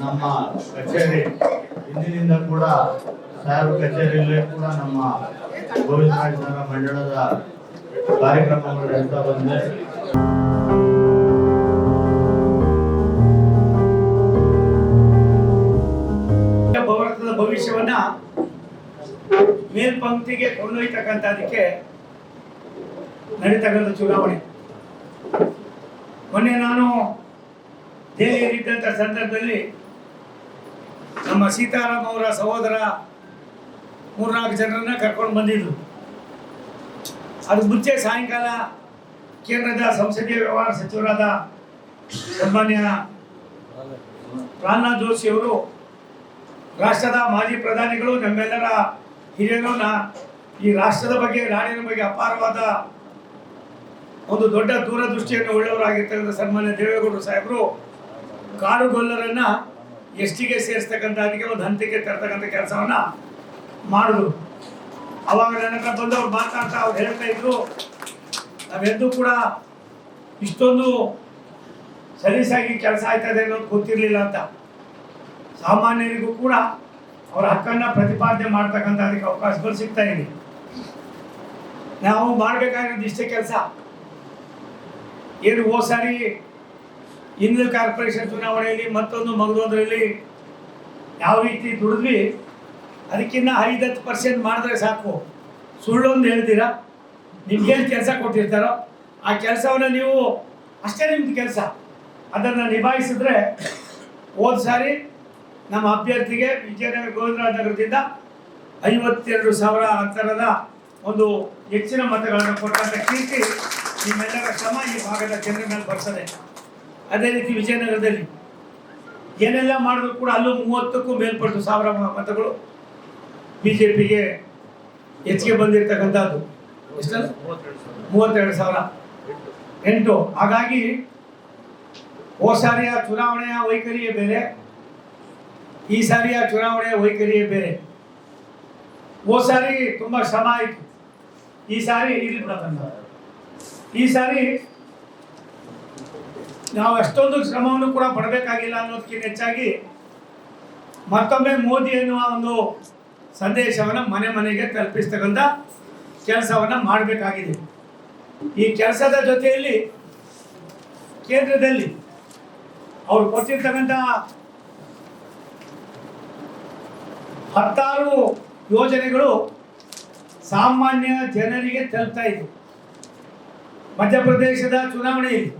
ನಮ್ಮ ಕಚೇರಿ. ಇಂದಿನಿಂದ ಕೂಡ ಸಾಹೇಬ್ ಕಚೇರಿಯಲ್ಲೇ ಕೂಡ ನಮ್ಮ ಗೋವಿಂದರಾಜನಗರ ಮಂಡಳದ ಕಾರ್ಯಕ್ರಮಗಳು ನಡೀತಾ ಬಂದಿದೆ. ಭಾರತದ ಭವಿಷ್ಯವನ್ನ ಮೇಲ್ಪಂಕ್ತಿಗೆ ಕೊಂಡೊಯ್ತಕ್ಕಂಥದಕ್ಕೆ ನಡೀತಕ್ಕಂಥ ಚುನಾವಣೆ. ಮೊನ್ನೆ ನಾನು ದೆಹಲಿಯಲ್ಲಿದ್ದಂಥ ಸಂದರ್ಭದಲ್ಲಿ ನಮ್ಮ ಸೀತಾರಾಮ್ ಅವರ ಸಹೋದರ ಮೂರ್ನಾಲ್ಕು ಜನರನ್ನ ಕರ್ಕೊಂಡು ಬಂದಿದ್ರು. ಅದು ಮುಂಚೆ ಸಾಯಂಕಾಲ ಕೇಂದ್ರದ ಸಂಸದೀಯ ವ್ಯವಹಾರ ಸಚಿವರಾದ ಸನ್ಮಾನ್ಯ ಪ್ರಹ್ಲಾದ್ ಜೋಶಿ ಅವರು, ರಾಷ್ಟ್ರದ ಮಾಜಿ ಪ್ರಧಾನಿಗಳು, ನಮ್ಮೆಲ್ಲರ ಹಿರಿಯರು ನಾ ಈ ರಾಷ್ಟ್ರದ ಬಗ್ಗೆ, ನಾಡಿನ ಬಗ್ಗೆ ಅಪಾರವಾದ ಒಂದು ದೊಡ್ಡ ದೂರದೃಷ್ಟಿಯನ್ನು ಉಳ್ಳವರಾಗಿರ್ತಕ್ಕಂಥ ಸನ್ಮಾನ್ಯ ದೇವೇಗೌಡರು ಸಾಹೇಬರು, ಕಾಡುಗೊಲ್ಲರನ್ನ ಎಸ್ ಟಿಗೆ ಸೇರಿಸ್ತಕ್ಕಂಥ ಅದಕ್ಕೆ ಒಂದು ಹಂತಕ್ಕೆ ತರ್ತಕ್ಕಂಥ ಕೆಲಸವನ್ನ ಮಾಡಿದ್ರು ಅವಾಗ ನನ್ನ ಬಂದು ಅವ್ರು ಮಾತಾಡ್ತಾ ಅವ್ರು ಹೇಳ್ತಾ ಇದ್ರು ನಾವೆಂದೂ ಕೂಡ ಇಷ್ಟೊಂದು ಸಲೀಸಾಗಿ ಕೆಲಸ ಆಯ್ತದೆ ಅನ್ನೋದು ಗೊತ್ತಿರಲಿಲ್ಲ ಅಂತ. ಸಾಮಾನ್ಯರಿಗೂ ಕೂಡ ಅವರ ಹಕ್ಕನ್ನ ಪ್ರತಿಪಾದನೆ ಮಾಡ್ತಕ್ಕಂಥ ಅದಕ್ಕೆ ಅವಕಾಶಗಳು ಸಿಗ್ತಾ ಇದೆ. ನಾವು ಮಾಡಬೇಕಾಗಿರೋದು ಇಷ್ಟೇ ಕೆಲಸ. ಏನು ಓ ಸಾರಿ ಹಿಂದೂ ಕಾರ್ಪೊರೇಷನ್ ಚುನಾವಣೆಯಲ್ಲಿ ಮತ್ತೊಂದು ಮಗದೊಂದರಲ್ಲಿ ಯಾವ ರೀತಿ ದುಡಿದ್ವಿ ಅದಕ್ಕಿಂತ ಐದು ಹತ್ತು ಪರ್ಸೆಂಟ್ ಮಾಡಿದ್ರೆ ಸಾಕು. ಸುಳ್ಳೊಂದು ಹೇಳ್ತೀರಾ? ನಿಮ್ಗೇನು ಕೆಲಸ ಕೊಟ್ಟಿರ್ತಾರೋ? ಆ ಕೆಲಸವನ್ನು ನೀವು ಅಷ್ಟೇ ನಿಮ್ದು ಕೆಲಸ. ಅದನ್ನು ನಿಭಾಯಿಸಿದ್ರೆ ಹೋದ ಸಾರಿ ನಮ್ಮ ಅಭ್ಯರ್ಥಿಗೆ ವಿಜಯನಗರ ಗೋವಿಂದರಾಜ್ ನಗರದಿಂದ ಐವತ್ತೆರಡು ಸಾವಿರ ಅಂತರದ ಒಂದು ಹೆಚ್ಚಿನ ಮತಗಳನ್ನು ಕೊಟ್ಟಂತ ಕೀರ್ತಿ ನಿಮ್ಮೆಲ್ಲರ ಶ್ರಮ ಈ ಭಾಗದ ಜನರ ಮೇಲೆ ಬರ್ತದೆ. ಅದೇ ರೀತಿ ವಿಜಯನಗರದಲ್ಲಿ ಏನೆಲ್ಲ ಮಾಡಿದ್ರು ಕೂಡ ಅಲ್ಲೂ ಮೂವತ್ತಕ್ಕೂ ಮೇಲ್ಪಟ್ಟು ಸಾವಿರ ಮತಗಳು ಬಿ ಜೆ ಪಿಗೆ ಹೆಚ್ಚಿಗೆ ಬಂದಿರತಕ್ಕಂಥದ್ದು. ಮೂವತ್ತೆರಡು ಸಾವಿರ. ಎಂಟು. ಹಾಗಾಗಿ ಹೋದ ಸಾರಿಯ ಚುನಾವಣೆಯ ವೈಖರಿಯೇ ಬೇರೆ ಈ ಸಾರಿಯ ಚುನಾವಣೆಯ ವೈಖರಿಯೇ ಬೇರೆ. ಹೋದ ಸಾರಿ ತುಂಬ ಶ್ರಮ ಆಯಿತು. ಈ ಸಾರಿ ಇಲ್ಲಿ ಈ ಸಾರಿ ನಾವು ಅಷ್ಟೊಂದು ಶ್ರಮವನ್ನು ಕೂಡ ಪಡಬೇಕಾಗಿಲ್ಲ ಅನ್ನೋದಕ್ಕಿಂತ ಹೆಚ್ಚಾಗಿ ಮತ್ತೊಮ್ಮೆ ಮೋದಿ ಎನ್ನುವ ಒಂದು ಸಂದೇಶವನ್ನು ಮನೆ ಮನೆಗೆ ತಲುಪಿಸ್ತಕ್ಕಂಥ ಕೆಲಸವನ್ನು ಮಾಡಬೇಕಾಗಿದೆ. ಈ ಕೆಲಸದ ಜೊತೆಯಲ್ಲಿ ಕೇಂದ್ರದಲ್ಲಿ ಅವರು ಕೊಟ್ಟಿರ್ತಕ್ಕಂಥ ಹತ್ತಾರು ಯೋಜನೆಗಳು ಸಾಮಾನ್ಯ ಜನರಿಗೆ ತಲುಪ್ತಾ ಇದೆ. ಮಧ್ಯಪ್ರದೇಶದ ಚುನಾವಣೆಯಲ್ಲಿ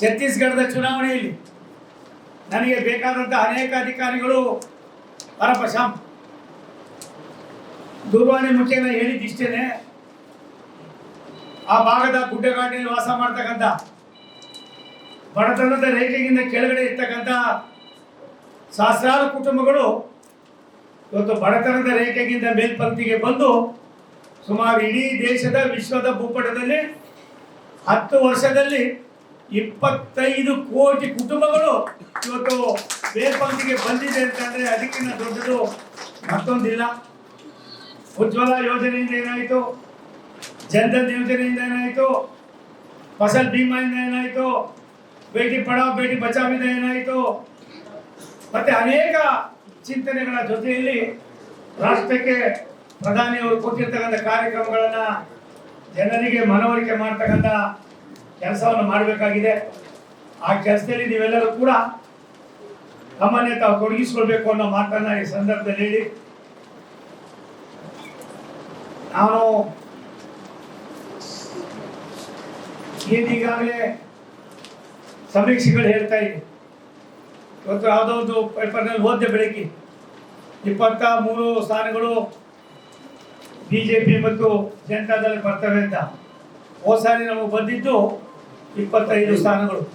ಛತ್ತೀಸ್ಗಢದ ಚುನಾವಣೆಯಲ್ಲಿ ನನಗೆ ಬೇಕಾದಂಥ ಅನೇಕ ಅಧಿಕಾರಿಗಳು ಪರಪಶಾಮ್ ದೂರವಾಣಿ ಮುಖೇನ ಹೇಳಿದ್ದಿಷ್ಟೇನೆ. ಆ ಭಾಗದ ಗುಡ್ಡಗಾಡಿನಲ್ಲಿ ವಾಸ ಮಾಡ್ತಕ್ಕಂಥ, ಬಡತನದ ರೇಖೆಗಿಂತ ಕೆಳಗಡೆ ಇರ್ತಕ್ಕಂಥ ಸಹಸ್ರಾರು ಕುಟುಂಬಗಳು ಇವತ್ತು ಬಡತನದ ರೇಖೆಗಿಂತ ಮೇಲ್ಪಂಕ್ತಿಗೆ ಬಂದು ಸುಮಾರು ಇಡೀ ದೇಶದ ವಿಶ್ವದ ಭೂಪಟದಲ್ಲಿ ಹತ್ತು ವರ್ಷದಲ್ಲಿ ಇಪ್ಪತ್ತೈದು ಕೋಟಿ ಕುಟುಂಬಗಳು ಇವತ್ತು ಮೇಲ್ಪಂಕ್ತಿಗೆ ಬಂದಿದೆ ಅಂತಂದ್ರೆ ಅದಕ್ಕಿಂತ ದೊಡ್ಡದು ಮತ್ತೊಂದಿಲ್ಲ. ಉಜ್ವಲ ಯೋಜನೆಯಿಂದ ಏನಾಯಿತು? ಜನ್ಧನ್ ಯೋಜನೆಯಿಂದ ಏನಾಯಿತು? ಫಸಲ್ ಭೀಮಾಯಿಂದ ಏನಾಯಿತು? ಬೇಟಿ ಪಡಾವ್, ಬೇಟಿ ಬಚಾವಿಂದ ಏನಾಯಿತು? ಮತ್ತೆ ಅನೇಕ ಚಿಂತನೆಗಳ ಜೊತೆಯಲ್ಲಿ ರಾಷ್ಟ್ರಕ್ಕೆ ಪ್ರಧಾನಿಯವರು ಕೊಟ್ಟಿರ್ತಕ್ಕಂಥ ಕಾರ್ಯಕ್ರಮಗಳನ್ನು ಜನರಿಗೆ ಮನವರಿಕೆ ಮಾಡ್ತಕ್ಕಂಥ ಕೆಲಸವನ್ನು ಮಾಡಬೇಕಾಗಿದೆ. ಆ ಕೆಲಸದಲ್ಲಿ ನೀವೆಲ್ಲರೂ ಕೂಡ ತಮ್ಮನ್ನೇ ತಾವು ತೊಡಗಿಸ್ಕೊಳ್ಬೇಕು ಅನ್ನೋ ಮಾತನ್ನ ಈ ಸಂದರ್ಭದಲ್ಲಿ ಹೇಳಿ. ನಾನು ಈಗಾಗಲೇ ಸಮೀಕ್ಷೆಗಳು ಹೇಳ್ತಾ ಇದ್ದೀನಿ ಇವತ್ತು ಯಾವುದೋ ಒಂದು ಪೇಪರ್ನಲ್ಲಿ ಓದ್ದೆ ಬೆಳಗ್ಗೆ. ಇಪ್ಪತ್ತ ಮೂರು ಸ್ಥಾನಗಳು ಬಿ ಜೆ ಪಿ ಮತ್ತು ಜನತಾದಲ್ಲಿ ಬರ್ತವೆ ಅಂತ. ಹೋದ ಸಾರಿ ನಮಗೆ ಬಂದಿದ್ದು ಇಪ್ಪತ್ತೈದು ಸ್ಥಾನಗಳು.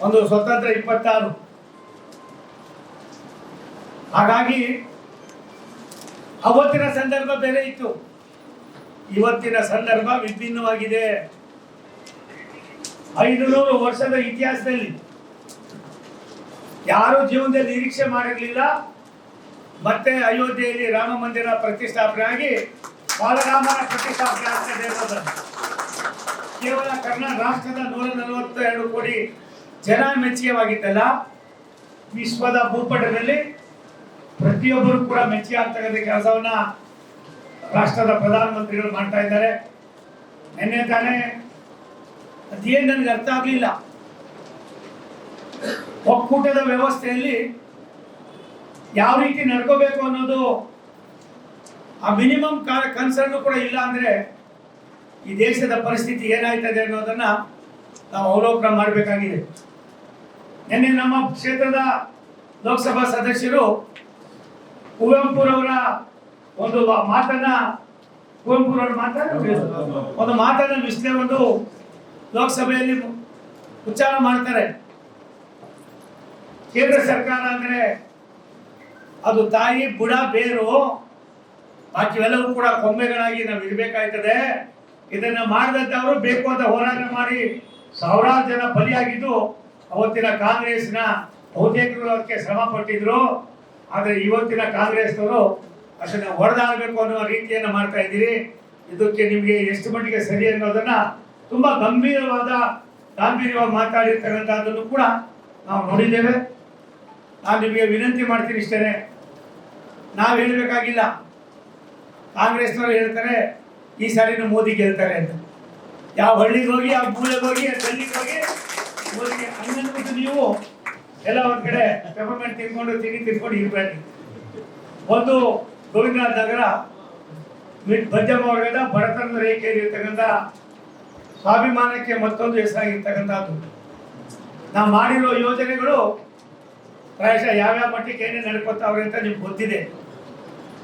ಒಂದು ಸ್ವತಂತ್ರ ಇಪ್ಪತ್ತಾರು. ಹಾಗಾಗಿ, ಅವತ್ತಿನ ಸಂದರ್ಭ ಬೇರೆ ಇತ್ತು. ಇವತ್ತಿನ ಸಂದರ್ಭ ವಿಭಿನ್ನವಾಗಿದೆ. ಐದು ನೂರು ವರ್ಷದ ಇತಿಹಾಸದಲ್ಲಿ ಯಾರು ಜೀವನದಲ್ಲಿ ನಿರೀಕ್ಷೆ ಮಾಡಿರಲಿಲ್ಲ. ಮತ್ತೆ ಅಯೋಧ್ಯೆಯಲ್ಲಿ ರಾಮ ಮಂದಿರ ಪ್ರತಿಷ್ಠಾಪನೆ ಆಗಿ ಬಾಲರಾಮನ ಪ್ರತಿಷ್ಠಾಪನೆ ಆಗ್ತದೆ ಕೇವಲ ಕರ್ನಾಟಕ ರಾಷ್ಟ್ರದ ನೂರ ನಲವತ್ತೆರಡು ಕೋಟಿ ಜನ ಮೆಚ್ಚುಗೆವಾಗಿದ್ದಲ್ಲ, ವಿಶ್ವದ ಭೂಪಟದಲ್ಲಿ ಪ್ರತಿಯೊಬ್ಬರು ಕೂಡ ಮೆಚ್ಚುಗೆ ಆಗ್ತಕ್ಕಂಥ ಕೆಲಸವನ್ನ ರಾಷ್ಟ್ರದ ಪ್ರಧಾನಮಂತ್ರಿಗಳು ಮಾಡ್ತಾ ಇದ್ದಾರೆ. ನಿನ್ನೆ ತಾನೇ ಅದೇನು ನನಗೆ ಅರ್ಥ ಆಗಲಿಲ್ಲ. ಒಕ್ಕೂಟದ ವ್ಯವಸ್ಥೆಯಲ್ಲಿ ಯಾವ ರೀತಿ ನಡ್ಕೋಬೇಕು ಅನ್ನೋದು ಆ ಮಿನಿಮಮ್ ಕನ್ಸರ್ನ್ ಕೂಡ ಇಲ್ಲ ಅಂದ್ರೆ ಈ ದೇಶದ ಪರಿಸ್ಥಿತಿ ಏನಾಯ್ತದೆ ಅನ್ನೋದನ್ನ ನಾವು ಅವಲೋಕನ ಮಾಡಬೇಕಾಗಿದೆ. ನಿನ್ನೆ ನಮ್ಮ ಕ್ಷೇತ್ರದ ಲೋಕಸಭಾ ಸದಸ್ಯರು ಕುವೆಂಪುರವರ ಒಂದು ಮಾತನ್ನ, ಕುವೆಂಪುರವರ ಮಾತನ್ನ ಒಂದು ಮಾತನ್ನ ಒಂದು ಲೋಕಸಭೆಯಲ್ಲಿ ಉಚ್ಚಾರ ಮಾಡ್ತಾರೆ. ಕೇಂದ್ರ ಸರ್ಕಾರ ಅಂದ್ರೆ ಅದು ತಾಯಿ ಬುಡ ಬೇರು. ಬಾಕಿವೆಲ್ಲವೂ ಕೂಡ ಕೊಂಬೆಗಳಾಗಿ ನಾವು ಇರಬೇಕಾಯ್ತದೆ ಇದನ್ನ ಮಾಡಿದಂತವರು ಬೇಕು ಅಂತ ಹೋರಾಟ ಮಾಡಿ ಸಾವಿರಾರು ಜನ ಬಲಿಯಾಗಿದ್ದು ಅವತ್ತಿನ ಕಾಂಗ್ರೆಸ್ನ ಬಹುತೇಕರು ಅದಕ್ಕೆ ಶ್ರಮ ಪಟ್ಟಿದ್ರು. ಆದ್ರೆ ಇವತ್ತಿನ ಕಾಂಗ್ರೆಸ್ನವರು ಅದನ್ನ ಹೊಡೆದಾಗಬೇಕು ಅನ್ನೋ ರೀತಿಯನ್ನು ಮಾಡ್ತಾ ಇದ್ದೀರಿ. ಇದಕ್ಕೆ ನಿಮಗೆ ಎಷ್ಟು ಮಟ್ಟಿಗೆ ಸರಿ ಅನ್ನೋದನ್ನ ತುಂಬಾ ಗಂಭೀರವಾದ, ಗಾಂಭೀರ್ಯವಾಗಿ ಮಾತಾಡಿರ್ತಕ್ಕಂಥದ್ದನ್ನು ಕೂಡ ನಾವು ನೋಡಿದ್ದೇವೆ. ನಾನು ನಿಮಗೆ ವಿನಂತಿ ಮಾಡ್ತೀನಿ ಇಷ್ಟೇ ನಾವು ಹೇಳಬೇಕಾಗಿಲ್ಲ. ಕಾಂಗ್ರೆಸ್ನವರು ಹೇಳ್ತಾರೆ ಈ ಸಾರಿನೂ ಮೋದಿ ಗೆಲ್ತಾರೆ ಅಂತ. ಯಾವ ಹಳ್ಳಿಗೆ ಹೋಗಿ, ಯಾವ ಮೂಲೆಗೆ ಹೋಗಿ ಗಲ್ಲಿಗೆ ಹೋಗಿ, ಮೋದಿಗೆ ಹಂಗಂದ್ಬಿಟ್ಟು ನೀವು ಎಲ್ಲ ಒಂದ್ ಕಡೆ ಪೆಪರ್ಮೆಂಟ್ ತಿನ್ಕೊಂಡು ತಿಂಡಿ ತಿನ್ಕೊಂಡು ಇರಬೇಡಿ. ಒಂದು ಗೋವಿಂದನಾಥ್ ನಗರ ಮಧ್ಯಮ ವರ್ಗದ ಬಡತನದ ರೇಖೆಯಲ್ಲಿ ಇರ್ತಕ್ಕಂಥ ಸ್ವಾಭಿಮಾನಕ್ಕೆ ಮತ್ತೊಂದು ಹೆಸರಾಗಿರ್ತಕ್ಕಂಥದ್ದು. ನಾವು ಮಾಡಿರೋ ಯೋಜನೆಗಳು ಪ್ರಾಯಶಃ ಯಾವ್ಯಾವ ಮಟ್ಟಿಗೆ ಏನೇ ನಡ್ಕೋತಾವ್ರೆ ಅಂತ ನಿಮ್ಗೆ ಗೊತ್ತಿದೆ.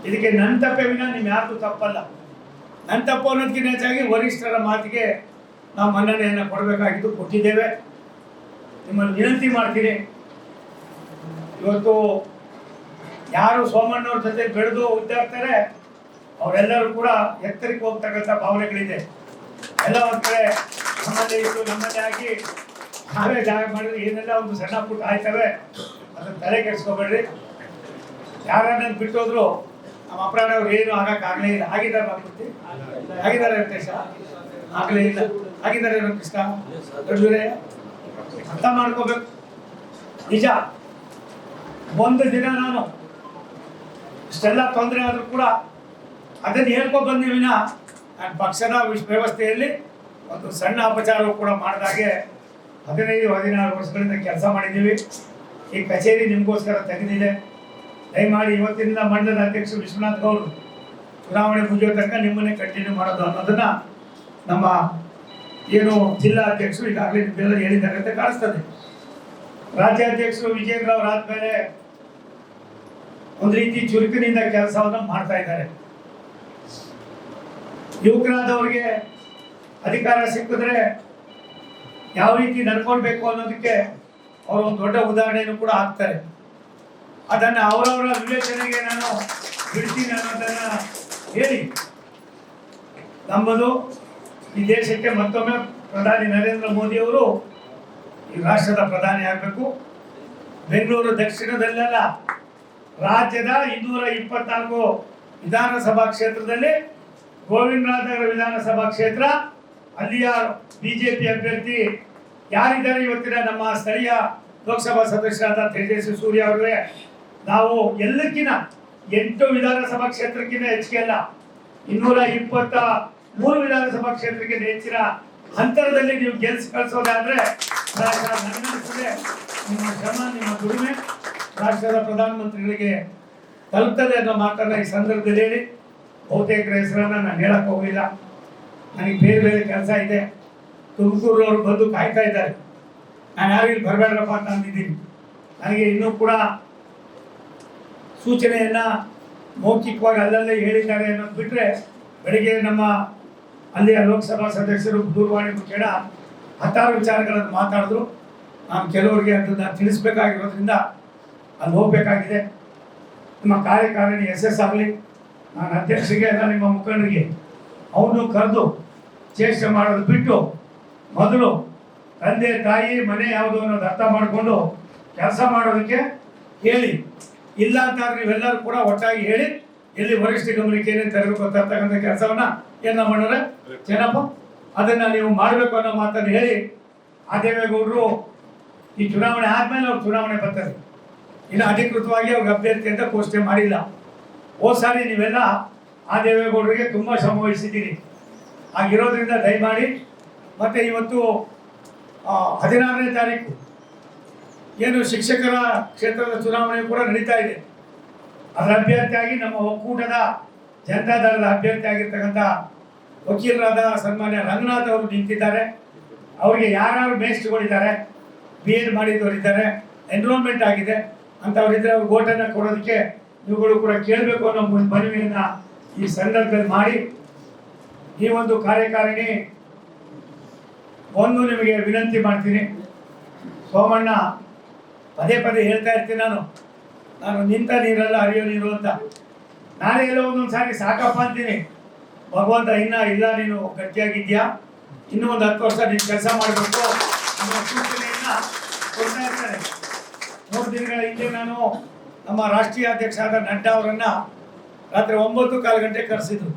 ಇದಕ್ಕೆ ನನ್ನ ತಪ್ಪೇ ವಿನ, ನಿಮ್ ಯಾರ್ದು ತಪ್ಪಲ್ಲ. ನನ್ನ ತಪ್ಪು ಅನ್ನೋದಕ್ಕಿಂತ ಹೆಚ್ಚಾಗಿ ವರಿಷ್ಠರ ಮಾತಿಗೆ ನಾವು ಮನ್ನಣೆಯನ್ನು ಕೊಡಬೇಕಾಗಿದ್ದು ಕೊಟ್ಟಿದ್ದೇವೆ. ನಿಮ್ಮನ್ನು ವಿನಂತಿ ಮಾಡ್ತೀನಿ. ಇವತ್ತು ಯಾರು ಸೋಮಣ್ಣವ್ರ ಜೊತೆ ಬೆಳೆದು ಉದ್ದಾಡ್ತಾರೆ, ಅವರೆಲ್ಲರೂ ಕೂಡ ಎತ್ತರಕ್ಕೆ ಹೋಗ್ತಕ್ಕಂಥ ಭಾವನೆಗಳಿದೆ. ಎಲ್ಲ ಒಂದು ಕಡೆ ನಮ್ಮಲ್ಲೇ ಇದ್ದು ನಮ್ಮಲ್ಲೇ ಆಗಿ ನಾವೇ ಜಾಗ ಮಾಡಿದ್ರೆ ಏನೆಲ್ಲ ಒಂದು ಸಣ್ಣ ಪುಟ್ಟ ಆಯ್ತವೆ, ಅದನ್ನು ತಲೆ ಕೆಡಿಸ್ಕೊಬೇಡ್ರಿ. ಯಾರನ್ನ ಬಿಟ್ಟೋದ್ರು ನಮ್ಮ ಅಪರಾಧ ಏನು ಆಗಕ್ ಆಗ್ಲೇ ಇಲ್ಲ. ಆಗಿದ್ದಾರೆ ಬಾಪೂಜಿ ಆಗಿದ್ದಾರೆ ವೆಂಕಟೇಶ ಆಗ್ಲೇ ಇಲ್ಲ. ಆಗಿದ್ದಾರೆ ಕೃಷ್ಣ ದೊಡ್ಡವರೇ ಅರ್ಥ ಮಾಡ್ಕೋಬೇಕು. ನಿಜ. ಒಂದು ದಿನ ನಾನು ಇಷ್ಟೆಲ್ಲ ತೊಂದರೆ ಆದ್ರೂ ಕೂಡ ಅದನ್ನು ಹೇಳ್ಕೊ ಬಂದ ವಿನ ನಾನು ಪಕ್ಷದ ವಿಶ್- ವ್ಯವಸ್ಥೆಯಲ್ಲಿ ಒಂದು ಸಣ್ಣ ಅಪಚಾರ ಕೂಡ ಮಾಡಿದಾಗೆ ಹದಿನೈದು, ಹದಿನಾರು ವರ್ಷಗಳಿಂದ ಕೆಲಸ ಮಾಡಿದ್ದೀವಿ. ಈ ಕಚೇರಿ ನಿಮಗೋಸ್ಕರ ತೆಗೆದಿದೆ. ದಯಮಾಡಿ ಇವತ್ತಿನಿಂದ ಮಂಡಲದ ಅಧ್ಯಕ್ಷ ವಿಶ್ವನಾಥ್ ಅವರು ಚುನಾವಣೆ ಮುಗಿಯೋ ತನಕ ನಿಮ್ಮನ್ನೇ ಕಂಟಿನ್ಯೂ ಮಾಡೋದು ಅನ್ನೋದನ್ನ ನಮ್ಮ ಏನು ಜಿಲ್ಲಾ ಅಧ್ಯಕ್ಷರು ಈಗಾಗಲೇ ನಿಮ್ಗೆಲ್ಲ ಹೇಳಿದ್ದಾರೆ ಕಾಣಿಸ್ತದೆ. ರಾಜ್ಯಾಧ್ಯಕ್ಷರು ವಿಜೇಂದ್ರ ಅವರು ಆದ್ಮೇಲೆ ಒಂದು ರೀತಿ ಚುರುಕಿನಿಂದ ಕೆಲಸವನ್ನ ಮಾಡ್ತಾ ಇದ್ದಾರೆ. ಯುವಕರಾದವ್ರಿಗೆ ಅಧಿಕಾರ ಸಿಕ್ಕಿದ್ರೆ ಯಾವ ರೀತಿ ನಡ್ಕೊಳ್ಬೇಕು ಅನ್ನೋದಕ್ಕೆ ಅವರು ಒಂದು ದೊಡ್ಡ ಉದಾಹರಣೆಯನ್ನು ಕೂಡ ಹಾಕ್ತಾರೆ. ಅದನ್ನ ಅವರವರ ವಿವೇಚನೆಗೆ ನಾನು ಬಿಡ್ತೀನಿ ಅನ್ನೋದನ್ನ ಹೇಳಿ. ನಮ್ಮದು ಈ ದೇಶಕ್ಕೆ ಮತ್ತೊಮ್ಮೆ ಪ್ರಧಾನಿ ನರೇಂದ್ರ ಮೋದಿ ಅವರು ಈ ರಾಷ್ಟ್ರದ ಪ್ರಧಾನಿ ಆಗಬೇಕು. ಬೆಂಗಳೂರು ದಕ್ಷಿಣದಲ್ಲೆಲ್ಲ ರಾಜ್ಯದ ಇನ್ನೂರ ಇಪ್ಪತ್ನಾಲ್ಕು ವಿಧಾನಸಭಾ ಕ್ಷೇತ್ರದಲ್ಲಿ ಗೋವಿಂದರಾಜನಗರ ವಿಧಾನಸಭಾ ಕ್ಷೇತ್ರ. ಅಲ್ಲಿಯ ಬಿಜೆಪಿ ಅಭ್ಯರ್ಥಿ ಯಾರಿದ್ದಾರೆ ಇವತ್ತಿನ ನಮ್ಮ ಸ್ಥಳೀಯ ಲೋಕಸಭಾ ಸದಸ್ಯರಾದ ತೇಜಸ್ವಿ ಸೂರ್ಯ ಅವರೇ. ನಾವು ಎಲ್ಲಕ್ಕಿನ ಎಂಟು ವಿಧಾನಸಭಾ ಕ್ಷೇತ್ರಕ್ಕಿಂತ ಹೆಚ್ಚಿಗೆ ಅಲ್ಲ, ಇನ್ನೂರ ಇಪ್ಪತ್ತ ಮೂರು ವಿಧಾನಸಭಾ ಕ್ಷೇತ್ರಕ್ಕಿಂತ ಹೆಚ್ಚಿನ ಅಂತರದಲ್ಲಿ ನೀವು ಗೆಲ್ಸ್ ಕಳಿಸೋದಾದ್ರೆ ನಿಮ್ಮ ಶ್ರಮ, ನಿಮ್ಮ ದುಡಿಮೆ ರಾಷ್ಟ್ರದ ಪ್ರಧಾನಮಂತ್ರಿಗಳಿಗೆ ತಲುಪ್ತದೆ ಅನ್ನೋ ಮಾತನ್ನ ಈ ಸಂದರ್ಭದಲ್ಲಿ ಹೇಳಿ. ಬಹುತೇಕರ ಹೆಸರನ್ನ ನಾನು ಹೇಳಕ್ ಹೋಗಿಲ್ಲ ನನಗೆ ಬೇರೆ ಬೇರೆ ಕೆಲಸ ಇದೆ. ತುಮಕೂರು ಅವರು ಬಂದು ಕಾಯ್ತಾ ಇದ್ದಾರೆ. ನಾನು ಯಾರು ಇಲ್ಲಿ ಬರಬೇಡ್ರಪ್ಪ ಅಂತ ಅಂದಿದ್ದೀನಿ. ನನಗೆ ಇನ್ನೂ ಕೂಡ ಸೂಚನೆಯನ್ನ ಮೌಖಿಕವಾಗಿ ಅಲ್ಲಲ್ಲೇ ಹೇಳಿದ್ದಾರೆ ಅನ್ನೋದು ಬಿಟ್ರೆ ಬೆಳಿಗ್ಗೆ ನಮ್ಮ ಅಲ್ಲಿಯ ಲೋಕಸಭಾ ಸದಸ್ಯರು ದೂರವಾಣಿ ಮುಖೇನ ಹತ್ತಾರು ವಿಚಾರಗಳನ್ನು ಮಾತಾಡಿದ್ರು. ನಾನು ಕೆಲವರಿಗೆ ಅದನ್ನ ತಿಳಿಸ್ಬೇಕಾಗಿರೋದ್ರಿಂದ ಅಲ್ಲಿ ಹೋಗ್ಬೇಕಾಗಿದೆ. ನಿಮ್ಮ ಕಾರ್ಯಕಾರಿಣಿ ಎಸ್ ಎಸ್ ಆಗಲಿ, ನಾನು ಅಧ್ಯಕ್ಷರಿಗೆ ಅಲ್ಲ ನಿಮ್ಮ ಮುಖಂಡರಿಗೆ ಅವನು ಕರೆದು ಚೇಷ್ಟೆ ಮಾಡೋದು ಬಿಟ್ಟು ಮೊದಲು ತಂದೆ ತಾಯಿ ಮನೆ ಯಾವುದು ಅನ್ನೋದು ಅರ್ಥ ಮಾಡಿಕೊಂಡು ಕೆಲಸ ಮಾಡೋದಕ್ಕೆ ಹೇಳಿ. ಇಲ್ಲ ಅಂತಾದ್ರೆ ನೀವೆಲ್ಲರೂ ಕೂಡ ಒಟ್ಟಾಗಿ ಹೇಳಿ ಇಲ್ಲಿ ವರಿಷ್ಠ ಗಮನಕ್ಕೆ ಏನೇನು ತರಬೇಕು ಅಂತ ಅಂತಕ್ಕಂಥ ಕೆಲಸವನ್ನ ಏನ ಮಾಡೋರೆ ಏನಪ್ಪ? ಅದನ್ನ ನೀವು ಮಾಡಬೇಕು ಅನ್ನೋ ಮಾತನ್ನು ಹೇಳಿ ಆ ದೇವೇಗೌಡರು ಈ ಚುನಾವಣೆ ಆದ್ಮೇಲೆ ಅವ್ರು ಚುನಾವಣೆ ಬರ್ತಾರೆ. ಇನ್ನು ಅಧಿಕೃತವಾಗಿ ಅವ್ರಿಗೆ ಅಭ್ಯರ್ಥಿ ಅಂತ ಘೋಷಣೆ ಮಾಡಿಲ್ಲ. ಹೋದ ಸಾರಿ ನೀವೆಲ್ಲ ಆ ದೇವೇಗೌಡರಿಗೆ ತುಂಬ ಶ್ರಮ ವಹಿಸಿದ್ದೀರಿ. ಹಾಗಿರೋದ್ರಿಂದ ದಯಮಾಡಿ, ಮತ್ತೆ ಇವತ್ತು ಹದಿನಾರನೇ ತಾರೀಕು ಏನು ಶಿಕ್ಷಕರ ಕ್ಷೇತ್ರದ ಚುನಾವಣೆ ಕೂಡ ನಡೀತಾ ಇದೆ. ಅದರ ಅಭ್ಯರ್ಥಿಯಾಗಿ ನಮ್ಮ ಒಕ್ಕೂಟದ ಜನತಾದಳದ ಅಭ್ಯರ್ಥಿ ಆಗಿರ್ತಕ್ಕಂಥ ವಕೀಲರಾದ ಸನ್ಮಾನ್ಯ ರಂಗನಾಥ್ ಅವರು ನಿಂತಿದ್ದಾರೆ. ಅವರಿಗೆ ಯಾರ್ಯಾರು ಮೇಸ್ಟ್ಗಳಿದ್ದಾರೆ ಬಿ ಎಡ್ ಮಾಡಿದವರಿದ್ದಾರೆ ಎನ್ರೋಲ್ಮೆಂಟ್ ಆಗಿದೆ. ಅಂಥವರಿದ್ದರೆ ಅವ್ರಿಗೆ ಓಟನ್ನು ಕೊಡೋದಕ್ಕೆ ನೀವುಗಳು ಕೂಡ ಕೇಳಬೇಕು ಅನ್ನೋ ಮನವಿಯನ್ನು ಈ ಸಂದರ್ಭದಲ್ಲಿ ಮಾಡಿ. ಈ ಒಂದು ಕಾರ್ಯಕಾರಿಣಿ ಒಂದು ನಿಮಗೆ ವಿನಂತಿ ಮಾಡ್ತೀನಿ. ಸೋಮಣ್ಣ ಪದೇ ಪದೇ ಹೇಳ್ತಾ ಇರ್ತೀನಿ ನಾನು. ನಾನು ನಿಂತ ನೀರಲ್ಲ ಹರಿಯೋ ನೀರು ಅಂತ. ನಾನೇ ಎಲ್ಲೋ ಒಂದೊಂದು ಸಾರಿ ಸಾಕಪ್ಪ ಅಂತೀನಿ. ಭಗವಂತ ಇನ್ನ ಇಲ್ಲ, ನೀನು ಗಟ್ಟಿಯಾಗಿದ್ಯಾ? ಇನ್ನೂ ಒಂದು ಹತ್ತು ವರ್ಷ ನೀನು ಕೆಲಸ ಮಾಡಬೇಕು ನಮ್ಮ ಕೊಡ್ತಾ ಇರ್ತಾರೆ. ಮೂರು ದಿನಗಳ ಹಿಂದೆ ನಾನು ನಮ್ಮ ರಾಷ್ಟ್ರೀಯ ಅಧ್ಯಕ್ಷ ಆದ ನಡ್ಡಾ ಅವರನ್ನು ರಾತ್ರಿ ಒಂಬತ್ತು ಕಾಲು ಗಂಟೆ ಕರೆಸಿದ್ರು.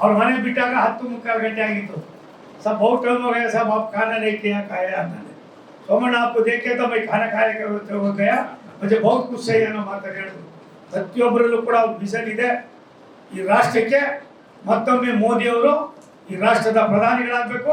ಅವ್ರ ಮನೆ ಬಿಟ್ಟಾಗ ಹತ್ತು ಮುಕ್ಕಾಲು ಗಂಟೆ ಆಗಿತ್ತು. ಸಬ್ ಬಹುಟೋಗ ಸಬ್, ಆಪ್ ಕಾನೂನು ಕಾಯ, ಅಂತ. કમણ ಆಪು દેખે તો ભાઈ ಕಾರ್ಯಕ್ರಮ ગયા ಮತ್ತೆ ಬಹು ಖುಷಿ ಏನೋ ಪ್ರತಿಯೊಬ್ಬರಲ್ಲೂ ಕೂಡ ಅವ್ರ ಮಿಷನ್ ಇದೆ. ಈ ರಾಷ್ಟ್ರಕ್ಕೆ ಮತ್ತೊಮ್ಮೆ ಮೋದಿಯವರು ಈ ರಾಷ್ಟ್ರದ ಪ್ರಧಾನಿಗಳಾಗಬೇಕು.